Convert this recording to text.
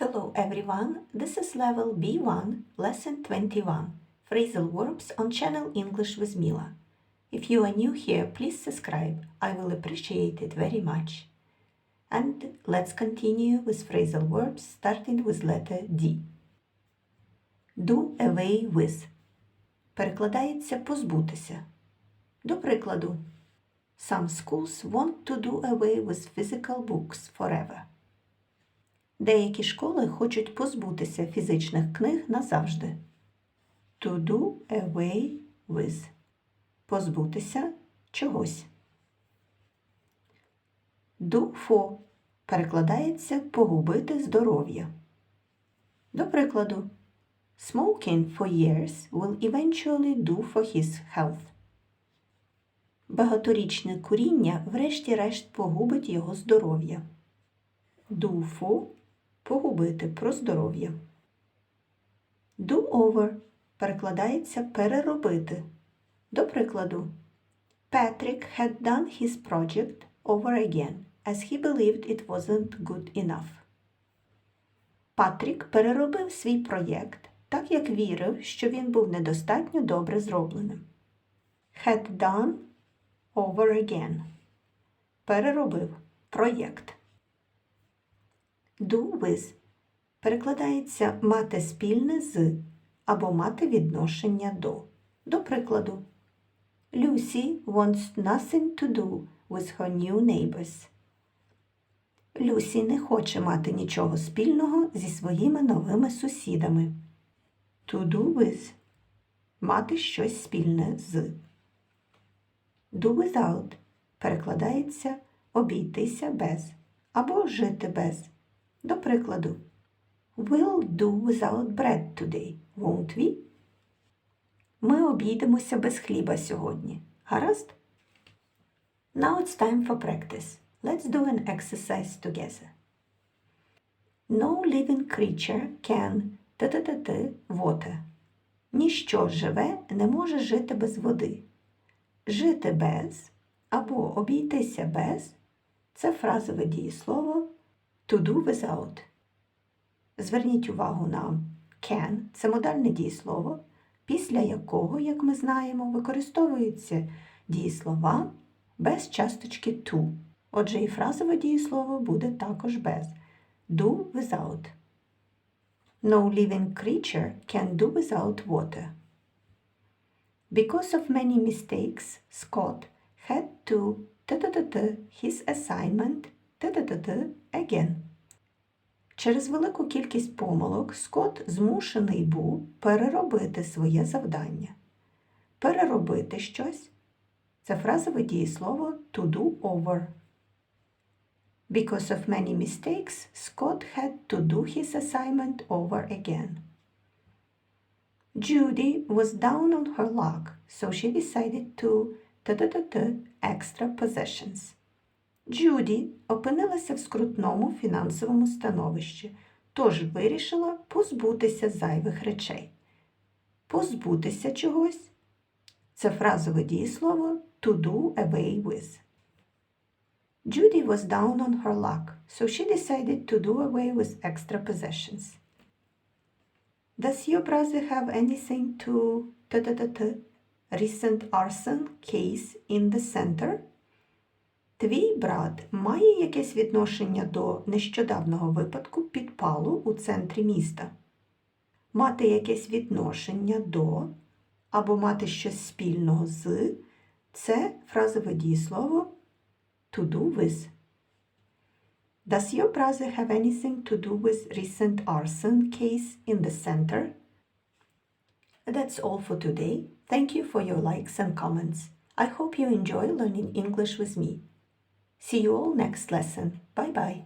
Hello everyone, this is level B1, lesson 21, phrasal verbs on channel English with Mila. If you are new here, please subscribe. I will appreciate it very much. And let's continue with phrasal verbs starting with letter D. Do away with. Перекладається позбутися. До прикладу, Some schools want to do away with physical books forever. Деякі школи хочуть позбутися фізичних книг назавжди. To do away with. Позбутися чогось. Do for перекладається погубити здоров'я. До прикладу, Smoking for years will eventually do for his health. Багаторічне куріння врешті-решт погубить його здоров'я. Do for – погубити про здоров'я. Do over перекладається переробити. До прикладу, Patrick had done his project over again, as he believed it wasn't good enough. Патрік переробив свій проєкт, так як вірив, що він був недостатньо добре зробленим. Had done over again. Переробив проєкт. Do with перекладається мати спільне з або мати відношення до. До прикладу, Lucy wants nothing to do with her new neighbors. Люсі не хоче мати нічого спільного зі своїми новими сусідами. To do with мати щось спільне з. Do without перекладається обійтися без або жити без. До прикладу, We'll do without bread today, won't we? Ми обійдемося без хліба сьогодні. Гаразд? Now it's time for practice. Let's do an exercise together. No living creature can т-т-т-т water. Ніщо живе не може жити без води. Жити без або обійтися без це фразове дієслово to do without. Зверніть увагу на can це модальне дієслово, після якого, як ми знаємо, використовуються дієслова без часточки to. Отже, і фразове дієслово буде також без do without. No living creature can do without water. Because of many mistakes, Scott had to т-т-т-т his assignment т-т-т-т again. Через велику кількість помилок Скотт змушений був переробити своє завдання. Переробити щось це фразове дієслово to do over. Because of many mistakes, Scott had to do his assignment over again. Judy was down on her luck, so she decided to т-т-т-т extra possessions. Джуді опинилася в скрутному фінансовому становищі, тож вирішила позбутися зайвих речей. Позбутися чогось це фразове дієслово to do away with. Judy was down on her luck, so she decided to do away with extra possessions. Does your brother have anything to recent arson case in the center? Твій брат має якесь відношення до нещодавнього випадку підпалу у центрі міста? Мати якесь відношення до або мати щось спільного з це фразове дієслово to do with. Does your brother have anything to do with recent arson case in the center? That's all for today. Thank you for your likes and comments. I hope you enjoy learning English with me. See you all next lesson. Bye bye.